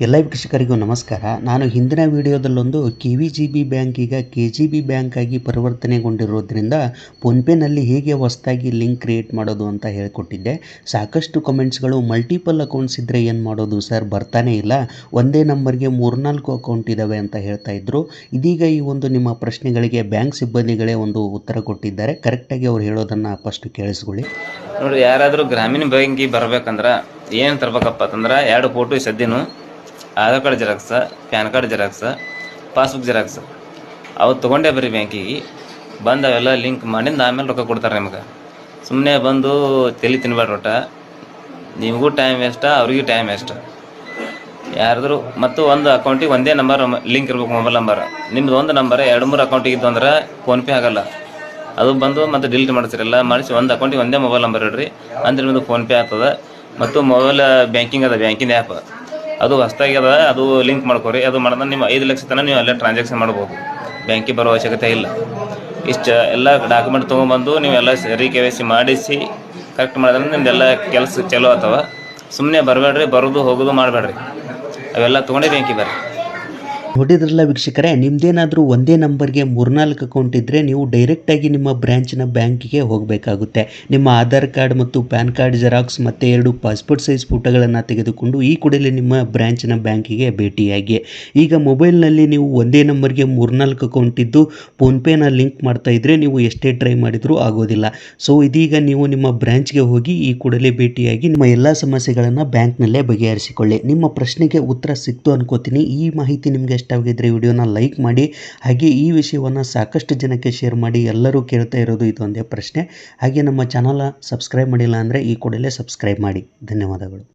ಎಲ್ಲ ವೀಕ್ಷಕರಿಗೂ ನಮಸ್ಕಾರ. ನಾನು ಹಿಂದಿನ ವಿಡಿಯೋದಲ್ಲೊಂದು K V G B bank, ಈಗ ಕೆ ಜಿ ಬಿ ಬ್ಯಾಂಕ್ ಆಗಿ ಪರಿವರ್ತನೆಗೊಂಡಿರೋದ್ರಿಂದ ಫೋನ್ಪೇನಲ್ಲಿ ಹೇಗೆ ಹೊಸದಾಗಿ ಲಿಂಕ್ ಕ್ರಿಯೇಟ್ ಮಾಡೋದು ಅಂತ ಹೇಳಿಕೊಟ್ಟಿದ್ದೆ. ಸಾಕಷ್ಟು ಕಮೆಂಟ್ಸ್ಗಳು, ಮಲ್ಟಿಪಲ್ ಅಕೌಂಟ್ಸ್ ಇದ್ದರೆ ಏನು ಮಾಡೋದು ಸರ್? ಬರ್ತಾನೆ ಇಲ್ಲ. ಒಂದೇ ನಂಬರ್ಗೆ ಮೂರ್ನಾಲ್ಕು ಅಕೌಂಟ್ ಇದ್ದಾವೆ ಅಂತ ಹೇಳ್ತಾ ಇದ್ರು. ಇದೀಗ ಈ ಒಂದು ನಿಮ್ಮ ಪ್ರಶ್ನೆಗಳಿಗೆ ಬ್ಯಾಂಕ್ ಸಿಬ್ಬಂದಿಗಳೇ ಒಂದು ಉತ್ತರ ಕೊಟ್ಟಿದ್ದಾರೆ. ಕರೆಕ್ಟಾಗಿ ಅವ್ರು ಹೇಳೋದನ್ನು ಫಸ್ಟ್ ಕೇಳಿಸ್ಕೊಳ್ಳಿ. ನೋಡಿ ಯಾರಾದರೂ ಗ್ರಾಮೀಣ ಬ್ಯಾಂಕಿಗೆ ಬರಬೇಕಂದ್ರೆ ಏನು ತರಬೇಕಪ್ಪ ಅಂತಂದ್ರೆ ಎರಡು photo ಸದ್ಯನು Aadhaar card xerox, PAN card xerox, passbook xerox. ಅವು ತೊಗೊಂಡೇ ಬರ್ರಿ ಬ್ಯಾಂಕಿಗೆ. ಬಂದು ಅವೆಲ್ಲ ಲಿಂಕ್ ಮಾಡಿಂದ ಆಮೇಲೆ ರೊಕ್ಕ ಕೊಡ್ತಾರೆ ನಿಮಗೆ. ಸುಮ್ಮನೆ ಬಂದು ತಲೆ ತಿನ್ಬೇಡ್ರಿ ಒಟ್ಟ. ನಿಮಗೂ ಟೈಮ್ ವೇಸ್ಟ, ಅವ್ರಿಗೂ ಟೈಮ್ ವೇಸ್ಟ್. ಯಾರಾದರೂ ಮತ್ತು ಒಂದು ಅಕೌಂಟಿಗೆ ಒಂದೇ ನಂಬರ್ ಲಿಂಕ್ ಇರ್ಬೇಕು ಮೊಬೈಲ್ ನಂಬರ್. ನಿಮ್ದು ಒಂದು ನಂಬರ್, ಎರಡು ಮೂರು ಅಕೌಂಟಿಗೆ ಇದ್ದು ಅಂದ್ರೆ ಫೋನ್ಪೇ ಆಗಲ್ಲ. ಅದು ಬಂದು ಮತ್ತೆ ಡಿಲೀಟ್ ಮಾಡ್ತೀರಲ್ಲ ಮಾಡಿಸಿ ಒಂದು ಅಕೌಂಟಿಗೆ ಒಂದೇ ಮೊಬೈಲ್ ನಂಬರ್ ಇಡ್ರಿ. ಅಂದ್ರೆ ನಿಮ್ಮದು ಫೋನ್ಪೇ ಆಗ್ತದೆ. ಮತ್ತು ಮೊಬೈಲ್ ಬ್ಯಾಂಕಿಂಗ್ ಅದ, ಬ್ಯಾಂಕಿಂದ ಆ್ಯಪ್ ಅದು ಅದ, ಅದು ಲಿಂಕ್ ಮಾಡ್ಕೊರಿ. ಅದು ಮಾಡಿದ್ರೆ ನಿಮ್ಮ ಐದು ಲಕ್ಷ ತನಕ ನೀವು ಅಲ್ಲೇ ಟ್ರಾನ್ಸಾಕ್ಷನ್ ಮಾಡ್ಬೋದು. ಬ್ಯಾಂಕಿಗೆ ಬರೋ ಅವಶ್ಯಕತೆ ಇಲ್ಲ. ಇಷ್ಟ ಎಲ್ಲ ಡಾಕ್ಯುಮೆಂಟ್ ತೊಗೊಂಬಂದು ನೀವೆಲ್ಲ ರೀ ಕೆ ವೈ ಸಿ ಮಾಡಿಸಿ ಕರೆಕ್ಟ್ ಮಾಡಿದ್ರೆ ನಿಮ್ದೆಲ್ಲ ಕೆಲಸ ಚಲೋ ಆಗ್ತವ ಸುಮ್ಮನೆ ಬರಬೇಡ್ರಿ, ಬರೋದು ಹೋಗೋದು ಮಾಡಬೇಡ್ರಿ. ಅವೆಲ್ಲ ತೊಗೊಂಡೇ ಬ್ಯಾಂಕಿಗೆ ಬರ್ರಿ. ನೋಡಿದ್ರಲ್ಲ ವೀಕ್ಷಕರೇ, ನಿಮ್ದೇನಾದರೂ ಒಂದೇ ನಂಬರ್ಗೆ ಮೂರ್ನಾಲ್ಕು ಅಕೌಂಟ್ ಇದ್ದರೆ ನೀವು ಡೈರೆಕ್ಟಾಗಿ ನಿಮ್ಮ ಬ್ರ್ಯಾಂಚಿನ ಬ್ಯಾಂಕಿಗೆ ಹೋಗಬೇಕಾಗುತ್ತೆ. ನಿಮ್ಮ ಆಧಾರ್ ಕಾರ್ಡ್ ಮತ್ತು ಪ್ಯಾನ್ ಕಾರ್ಡ್ ಜೆರಾಕ್ಸ್ ಮತ್ತು ಎರಡು ಪಾಸ್ಪೋರ್ಟ್ ಸೈಜ್ ಫೋಟೋಗಳನ್ನು ತೆಗೆದುಕೊಂಡು ಈ ಕೂಡಲೇ ನಿಮ್ಮ ಬ್ರ್ಯಾಂಚಿನ ಬ್ಯಾಂಕಿಗೆ ಭೇಟಿಯಾಗಿ. ಈಗ ಮೊಬೈಲ್ನಲ್ಲಿ ನೀವು ಒಂದೇ ನಂಬರ್ಗೆ ಮೂರ್ನಾಲ್ಕು ಅಕೌಂಟ್ ಇದ್ದು ಫೋನ್ಪೇನ ಲಿಂಕ್ ಮಾಡ್ತಾ ಇದ್ದರೆ ನೀವು ಎಷ್ಟೇ ಟ್ರೈ ಮಾಡಿದರೂ ಆಗೋದಿಲ್ಲ. ಸೊ ಇದೀಗ ನೀವು ನಿಮ್ಮ ಬ್ರ್ಯಾಂಚ್ಗೆ ಹೋಗಿ ಈ ಕೂಡಲೇ ಭೇಟಿಯಾಗಿ ನಿಮ್ಮ ಎಲ್ಲ ಸಮಸ್ಯೆಗಳನ್ನು ಬ್ಯಾಂಕ್ನಲ್ಲೇ ಬಗೆಹರಿಸಿಕೊಳ್ಳಿ. ನಿಮ್ಮ ಪ್ರಶ್ನೆಗೆ ಉತ್ತರ ಸಿಕ್ತು ಅನ್ಕೋತೀನಿ. ಈ ಮಾಹಿತಿ ನಿಮಗೆ ಇಷ್ಟವಾಗಿದ್ದರೆ ವಿಡಿಯೋನ ಲೈಕ್ ಮಾಡಿ, ಹಾಗೆ ಈ ವಿಷಯವನ್ನು ಸಾಕಷ್ಟು ಜನಕ್ಕೆ ಶೇರ್ ಮಾಡಿ, ಎಲ್ಲರೂ ಕೇಳ್ತಾ ಇರೋದು ಇದೊಂದೇ ಪ್ರಶ್ನೆ. ಹಾಗೆ ನಮ್ಮ ಚಾನಲ ಸಬ್ಸ್ಕ್ರೈಬ್ ಮಾಡಿಲ್ಲ ಅಂದರೆ ಈ ಕೂಡಲೇ ಸಬ್ಸ್ಕ್ರೈಬ್ ಮಾಡಿ. ಧನ್ಯವಾದಗಳು.